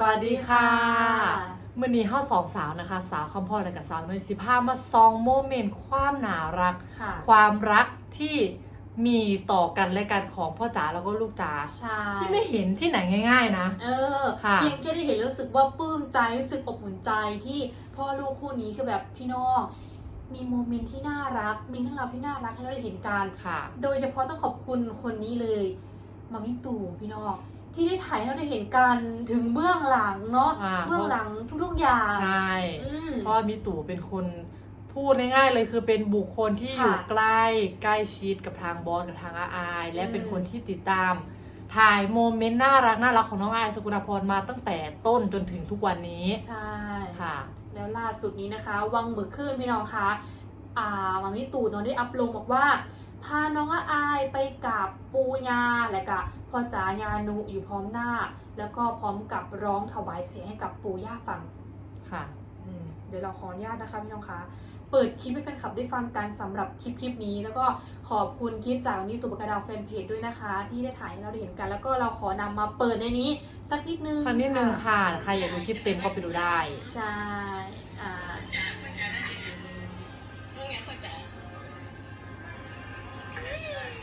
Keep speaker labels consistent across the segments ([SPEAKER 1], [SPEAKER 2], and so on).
[SPEAKER 1] สวัสดีค่ะเมื่อนี้เฮาสองสาวนะคะ สาวคำพ่อและกับสาวน้อยสิบห้ามาซองโมเมนต์ความน่ารัก
[SPEAKER 2] ค่ะ
[SPEAKER 1] ความรักที่มีต่อกันและกันของพ่อจ๋าแล้วก็ลูกจ๋า
[SPEAKER 2] ใช่
[SPEAKER 1] ที่ไม่เห็นที่ไหนง่าย ๆ นะ
[SPEAKER 2] เออ
[SPEAKER 1] ค่ะ
[SPEAKER 2] เพียงแค่ได้เห็นรู้สึกว่าปลื้มใจรู้สึกอบอุ่นใจที่พ่อลูกคู่นี้คือแบบพี่น้องมีโมเมนต์ที่น่ารัก มีเรื่องราวที่น่ารักให้เราได้เห็นกัน
[SPEAKER 1] ค่ะ
[SPEAKER 2] โดยเฉพาะต้องขอบคุณคนนี้เลยมามิตู่พี่น้อง ที่ได้ถ่ายให้เราได้เห็นกันถึงเบื้องหลังเนาะ
[SPEAKER 1] อ่า
[SPEAKER 2] เบื้องหลังทุกๆอย่าง
[SPEAKER 1] ใช่
[SPEAKER 2] อืม
[SPEAKER 1] เพราะว่ามีตู่เป็นคนพูดง่ายๆเลยคือเป็นบุคคลที่อยู่
[SPEAKER 2] ค่ะ
[SPEAKER 1] ใกล้ใกล้ชิดกับทางบอสกับทางอาอาย และ
[SPEAKER 2] อืม
[SPEAKER 1] เป็นคนที่ติดตาม ถ่ายโมเมนต์น่ารักน่ารักของน้องอายสกุลพรมาตั้งแต่ต้นจนถึงทุกวันนี้
[SPEAKER 2] ใช่
[SPEAKER 1] ค่ะ
[SPEAKER 2] แล้วล่าสุดนี้นะคะ วังมือขึ้นพี่น้องคะ อ่ามามิตู่เน้องได้อัพลงบอกว่า พาน้องอาอายไปกับปูญาและกับพ่อจ๋ายานุอยู่พร้อมหน้า แล้วก็พร้อมกับร้องถวายเสียงให้กับปู่ย่าฟัง
[SPEAKER 1] ค่ะ
[SPEAKER 2] อืมเดี๋ยวเราขออนุญาตนะคะพี่น้องคะ เปิดคลิปให้แฟนคลับได้ฟังกันสำหรับคลิปคลิปนี้ แล้วก็ขอบคุณคลิปจากมามิตู่ปากกาดาวแฟนเพจด้วยนะคะ ที่ได้ถ่ายให้เราได้เห็นกัน แล้วก็เราขอนำมาเปิดในนี้ สักนิดนึง
[SPEAKER 1] สักนิดนึงค่ะใครอยากดูคลิปเต็มก็ไปดูได้
[SPEAKER 2] ใช่อ่า Yeah.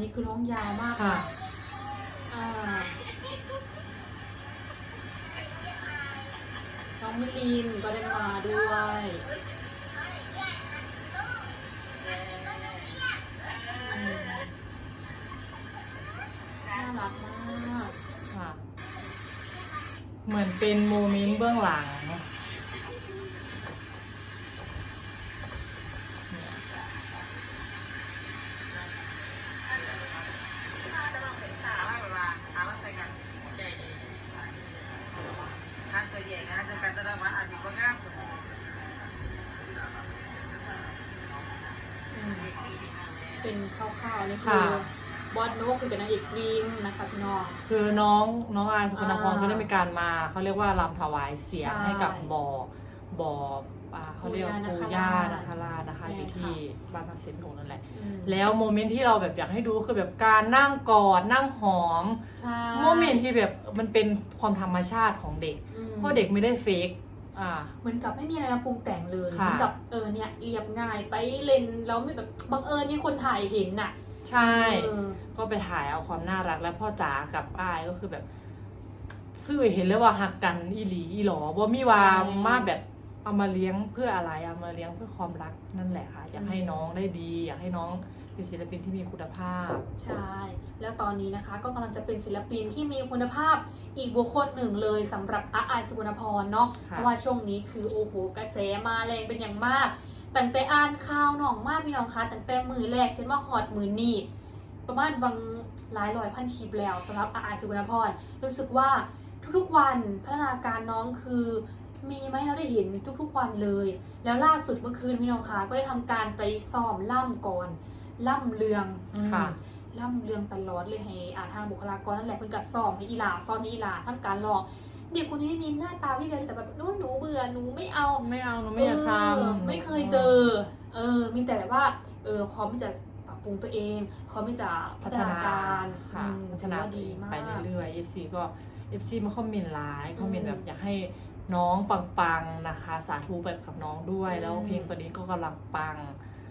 [SPEAKER 2] นี้คือร้องยาวมาก
[SPEAKER 1] ค่ะ
[SPEAKER 2] อ่าน้องมิลินก็ได้มาด้วยอืมน่ารักมาก
[SPEAKER 1] ค่ะ เหมือนเป็นโมเมนต์เบื้องหลัง
[SPEAKER 3] Kan saya kan saya kata dah mak adik pegang.
[SPEAKER 2] อืมเป็นคร่าวๆนี่ คื
[SPEAKER 1] ค่ะ
[SPEAKER 2] อบอสนกคือเป็นนางเอกดีมนะคะพี่น้อง
[SPEAKER 1] คือน้องน้องอายสกุลพร
[SPEAKER 2] อ่า
[SPEAKER 1] ก็ได้มีการมา เขาเรียกว่าลำถวายเสียง
[SPEAKER 2] ใช่
[SPEAKER 1] ให้กับบ่อบ่ออ่าเขาเรียกว่า
[SPEAKER 2] ปู่
[SPEAKER 1] ปู่
[SPEAKER 2] ย่า
[SPEAKER 1] ย่า
[SPEAKER 2] นา
[SPEAKER 1] นา
[SPEAKER 2] ค
[SPEAKER 1] ค
[SPEAKER 2] รา
[SPEAKER 1] รา
[SPEAKER 2] ช
[SPEAKER 1] ชนะคะ
[SPEAKER 2] แม่
[SPEAKER 1] อยู่
[SPEAKER 2] ค่ะ
[SPEAKER 1] ที่บ้านพักเสนหงนั่นแหละ
[SPEAKER 2] อืม
[SPEAKER 1] แล้วโมเมนต์ที่เราแบบอยากให้ดูคือแบบการนั่งกอดนั่งหอม
[SPEAKER 2] ใช่
[SPEAKER 1] โมเมนต์ที่แบบมันเป็นความธรรมชาติของเด็ก
[SPEAKER 2] อืม
[SPEAKER 1] เพราะเด็กไม่ได้เฟกอ่า
[SPEAKER 2] เหมือนกับไม่มีอะไรมาปรุงแต่งเลย
[SPEAKER 1] ค่ะ
[SPEAKER 2] เหมือนกับเออเนี่ยเรียบง่ายไปเล่นแล้วไม่แบบบังเอิญมีคนถ่ายเห็นน่ะ
[SPEAKER 1] ใช่
[SPEAKER 2] เออ
[SPEAKER 1] ก็ไปถ่ายเอาความน่ารักและพ่อจ๋ากับอ้ายก็คือแบบ ซื่อเห็นเลยว่าหักกันอีหลีอีหลอว่ามีว่ามาแบบเอามาเลี้ยงเพื่ออะไรเอามาเลี้ยงเพื่อความรักนั่นแหละค่ะ อยากให้น้องได้ดี อยากให้น้องเป็นศิลปินที่มีคุณภาพ
[SPEAKER 2] ใช่ แล้วตอนนี้นะคะก็กำลังจะเป็นศิลปินที่มีคุณภาพอีกบุคคลหนึ่งเลยสำหรับอาอายสุวรรณพรเนาะ
[SPEAKER 1] ค่ะ
[SPEAKER 2] เพราะว่าช่วงนี้คือโอ้โหกระแสมาแรงเป็นอย่างมาก ตั้งแต่อ่านข่าวหน่องมากพี่น้องคะตั้งแต่มือแรกจนว่าฮอดมือนี่ประมาณวังหลายร้อยพันคลิปแล้วสำหรับอาอายสุวรรณพรรู้สึกว่าทุกๆวันพัฒนาการน้องคือมีไหมเราได้เห็นทุกๆวันเลย แล้วล่าสุดเมื่อคืนพี่น้องคะก็ได้ทำการไปซ้อมล่ำก่อนล่ำเลืองอืม
[SPEAKER 1] ค่ะ
[SPEAKER 2] ล่ำเรื่องตลอดเลยให้อาทางบุคลากรนั่นแหละเพิ่นกัดซ้อมให้อีหลาซ้อมให้อีหลาทำการลอง เด็กคนนี้ไม่มีหน้าตาพี่เบลจะแบบนู้นหนูเบื่อหนูไม่เอา
[SPEAKER 1] ไม่เอาหนูไม่อยากท
[SPEAKER 2] เออำไม่เคยเจอ เออ มีแต่แบบว่า เออพร้อมที่จะปรับปรุงตัวเองพร้อมที่จะพั
[SPEAKER 1] พั
[SPEAKER 2] ฒ
[SPEAKER 1] ฒ
[SPEAKER 2] นา
[SPEAKER 1] นา
[SPEAKER 2] การ
[SPEAKER 1] ค่ะ
[SPEAKER 2] อืม
[SPEAKER 1] พัฒนา
[SPEAKER 2] ถือว่า
[SPEAKER 1] ดี
[SPEAKER 2] ดีมาก
[SPEAKER 1] ไปเรื่อยๆ FC ก็ FC มาคอมเมนต์ไลน์คอมเมนต์
[SPEAKER 2] อืม
[SPEAKER 1] แบบอยากให้น้องปังๆนะคะ สาธุไปกับน้องด้วย
[SPEAKER 2] อืม
[SPEAKER 1] แล้วเพลงตัวนี้ก็กำลังปัง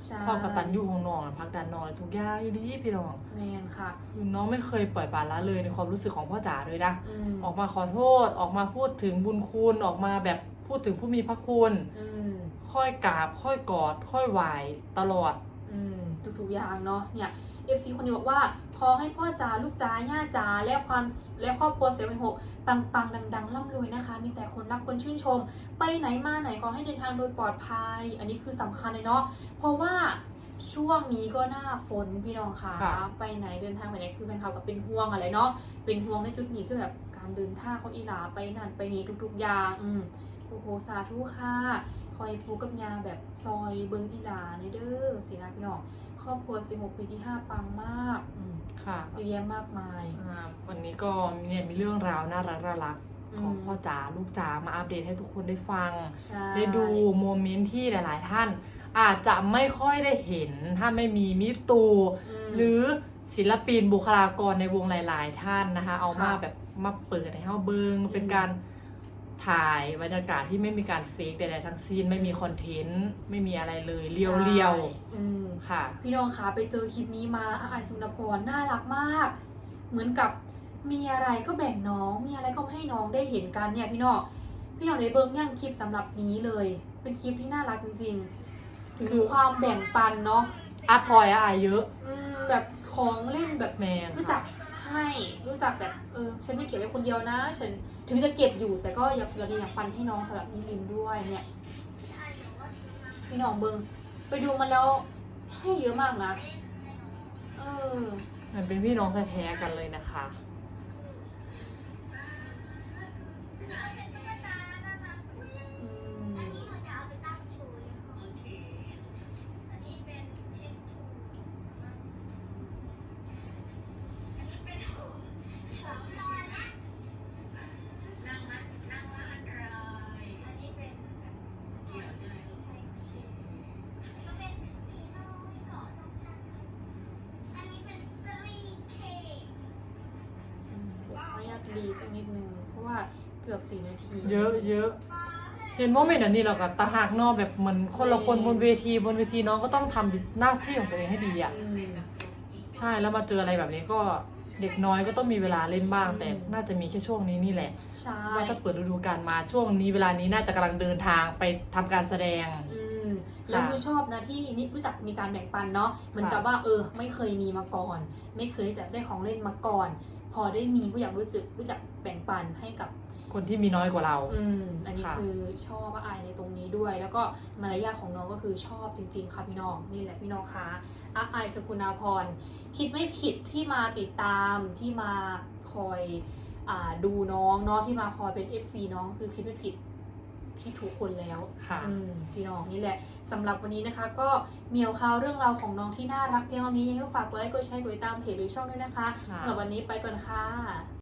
[SPEAKER 2] ใช่
[SPEAKER 1] ความกตัญญูของน้องอะพักดันน้องทุกอย่างอยู่ดีพี่น้อง
[SPEAKER 2] แมนค่ะ
[SPEAKER 1] คือน้องไม่เคยปล่อยปละละเลยในความรู้สึกของพ่อจ๋าเลยนะ
[SPEAKER 2] อืม
[SPEAKER 1] ออกมาขอโทษออกมาพูดถึงบุญคุณออกมาแบบพูดถึงผู้มีพระคุณ
[SPEAKER 2] อืม
[SPEAKER 1] ค่อยกราบค่อยกอด ค่อยไหวตลอด
[SPEAKER 2] อืมทุกๆอย่างเนาะเนี่ย FC คนนี้บอกว่า ขอให้พ่อจ๋าลูกจ๋าย่าจ๋าและความและครอบครัวเสียงหกปังปังๆดังๆร่ำรวยนะคะ มีแต่คนรักคนชื่นชม ไปไหนมาไหนขอให้เดินทางโดยปลอดภัย อันนี้คือสำคัญเลยเนาะเพราะว่าช่วงนี้ก็หน้าฝนพี่น้องค่ะ
[SPEAKER 1] ค่ะ
[SPEAKER 2] ไปไหนเดินทางไปไหนคือเป็นเขากับเป็นห่วงอะไรเนาะเป็นห่วงในจุดนี้คือแบบการเดินทางของอีหลาไปนั่นไปนี่ทุกๆอย่างอืมโอ้โหสาธุค่ะ คอยปูกับยาแบบซอยเบิงอีหลาในเด้อสินะพี่น้องครอบครัว 16 ปีที่ห้าปังมากอืม
[SPEAKER 1] ค่ะ
[SPEAKER 2] เยอะแยะมากมาย
[SPEAKER 1] อ่าวันนี้ก็เนี่ยมีเรื่องราวน่ารักน่ารักของพ่อจ๋าลูกจ๋ามาอัปเดตให้ทุกคนได้ฟัง
[SPEAKER 2] ใช่
[SPEAKER 1] ได้ดูโมเมนต์ที่หลาย ๆ ท่าน อาจจะไม่ค่อยได้เห็น ถ้าไม่มีมิตู
[SPEAKER 2] ม
[SPEAKER 1] หรือศิลปินบุคลากรในวงหลาย ๆ ท่านนะคะ เอามา
[SPEAKER 2] ค่ะ
[SPEAKER 1] แบบมาเปิดให้เฮาเบิง
[SPEAKER 2] อืม
[SPEAKER 1] เป็นการ ถ่ายบรรยากาศที่ไม่มีการเฟกใดๆทั้งสิ้นไม่มีคอนเทนต์ไม่มีอะไรเลยเรียว
[SPEAKER 2] ใช่อืม
[SPEAKER 1] ๆค่ะ
[SPEAKER 2] พี่น้องคะไปเจอคลิปนี้มาอาไอายสุนพรน่ารักมาก เหมือนกับมีอะไรก็แบ่งน้อง มีอะไรก็ให้น้องได้เห็นกันเนี่ยพี่น้องพี่น้องในเบิ้งย่างคลิปสำหรับนี้เลย เป็นคลิปที่น่ารักจริงๆ ถึง
[SPEAKER 1] คือ
[SPEAKER 2] ความแบ่งปันเนาะ
[SPEAKER 1] อาร์ตทอยอะอายเยอะ
[SPEAKER 2] อืมแบบของเล่นแบบ
[SPEAKER 1] แมน
[SPEAKER 2] รู้จัก ให้รู้จักแบบเออฉันไม่เก็บไว้คนเดียวนะ ฉันถึงจะเก็บอยู่แต่ก็อยากอยากอยากปันให้น้องสำหรับนิลินด้วยเนี่ยพี่น้องเบิงไปดูมันแล้วให้เยอะมากนะเออ
[SPEAKER 1] มันเป็นพี่น้องแท้ๆกันเลยนะคะ
[SPEAKER 2] รีสักนิดนึงเพราะว่าเกือบสี่นาที
[SPEAKER 1] เยอะเยอะเห็นโมเมนต์อันนี้เรากับตาหักเนอกแบบเหมือนคนละคนบนเวทีบนเวทีน้องก็ต้องทำหน้าที่ของตัวเองให้ดีอะ
[SPEAKER 2] อืม
[SPEAKER 1] ใช่แล้วมาเจออะไรแบบนี้ก็เด็กน้อยก็ต้องมีเวลาเล่นบ้าง
[SPEAKER 2] อืม
[SPEAKER 1] แต่น่าจะมีแค่ช่วงนี้นี่แหละ
[SPEAKER 2] ใช่
[SPEAKER 1] ว่าถ้าเปิดฤดูกาลมาช่วงนี้เวลานี้น่าจะกำลังเดินทางไปทำการแสดง
[SPEAKER 2] อืมแล้วคือชอบนะที่นี่รู้จักมีการแบ่งปันเนาะเหมือนกับว่าเออ ไม่เคยมีมาก่อน ไม่เคยจะได้ของเล่นมาก่อน พอได้มีก็อยากรู้สึกรู้จักแบ่งปันให้กับ
[SPEAKER 1] คนที่มีน้อยกว่าเรา
[SPEAKER 2] อืมอันนี้
[SPEAKER 1] ค่ะ
[SPEAKER 2] คือชอบว่าอายในตรงนี้ด้วย แล้วก็มารยาทของน้องก็คือชอบจริงๆค่ะพี่น้องนี่แหละพี่น้องคะอาอายสกุณาพร คิดไม่ผิดที่มาติดตามที่มาคอยอ่าดูน้องเนาะที่มาคอยเป็น FC น้องคือคิดไม่ผิด ที่ทุกคนแล้ว
[SPEAKER 1] ค่ะ
[SPEAKER 2] อืมพี่น้องนี่แหละสำหรับวันนี้นะคะ ก็เมียวข่าวเรื่องราวของน้องที่น่ารักเพียงเท่านี้ยังไงก็ฝากกดไลค์กดแชร์กดติดตามเพจหรือช่องด้วยนะคะ
[SPEAKER 1] ค่ะ
[SPEAKER 2] สำหรับวันนี้ไปก่อนค่ะ